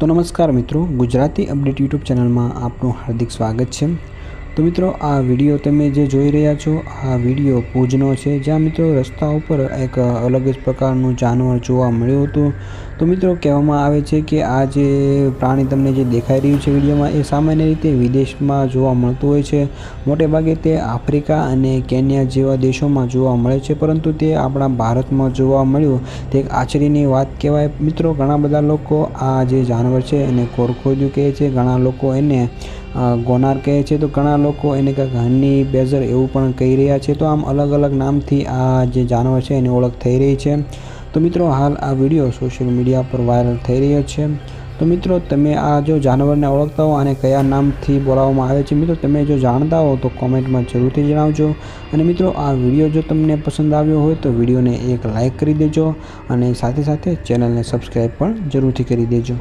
તો નમસ્કાર મિત્રો, ગુજરાતી અપડેટ યુટ્યુબ ચેનલમાં આપનું હાર્દિક સ્વાગત છે. તો મિત્રો, આ વીડિયો તમે જે જોઈ રહ્યા છો, આ વીડિયો પૂજનો છે, જ્યાં મિત્રો રસ્તા ઉપર એક અલગ જ પ્રકારનું જાનવર જોવા મળ્યું હતું. તો મિત્રો કહેવામાં આવે છે કે આ જે પ્રાણી તમને જે દેખાઈ રહ્યું છે વિડીયોમાં, એ સામાન્ય રીતે વિદેશમાં જોવા મળતું હોય છે. મોટે ભાગે તે આફ્રિકા અને કેન્યા જેવા દેશોમાં જોવા મળે છે, પરંતુ તે આપણા ભારતમાં જોવા મળ્યું. તે એક આશ્ચર્યની વાત કહેવાય. મિત્રો, ઘણા બધા લોકો આ જે જાનવર છે એને કોરખોદ્યું કહે છે, ઘણા લોકો એને ગોનાર કહે છે, તો ઘણા લોકો એને કંઈક હની બેઝર એવું પણ કહી રહ્યા છે. તો આમ અલગ અલગ નામથી આ જે જાનવર છે એની ઓળખ થઈ રહી છે. તો મિત્રો હાલ આ વીડિયો સોશિયલ મીડિયા પર વાયરલ થઈ રહ્યો છે. તો મિત્રો તમે આ જો જાનવરને ઓળખતા હો અને કયા નામથી બોલાવવામાં આવે છે મિત્રો તમે જો જાણતા હો તો કોમેન્ટમાં જરૂરથી જણાવજો. અને મિત્રો આ વીડિયો જો તમને પસંદ આવ્યો હોય તો વિડીયોને એક લાઇક કરી દેજો અને સાથે સાથે ચેનલને સબસ્ક્રાઈબ પણ જરૂરથી કરી દેજો.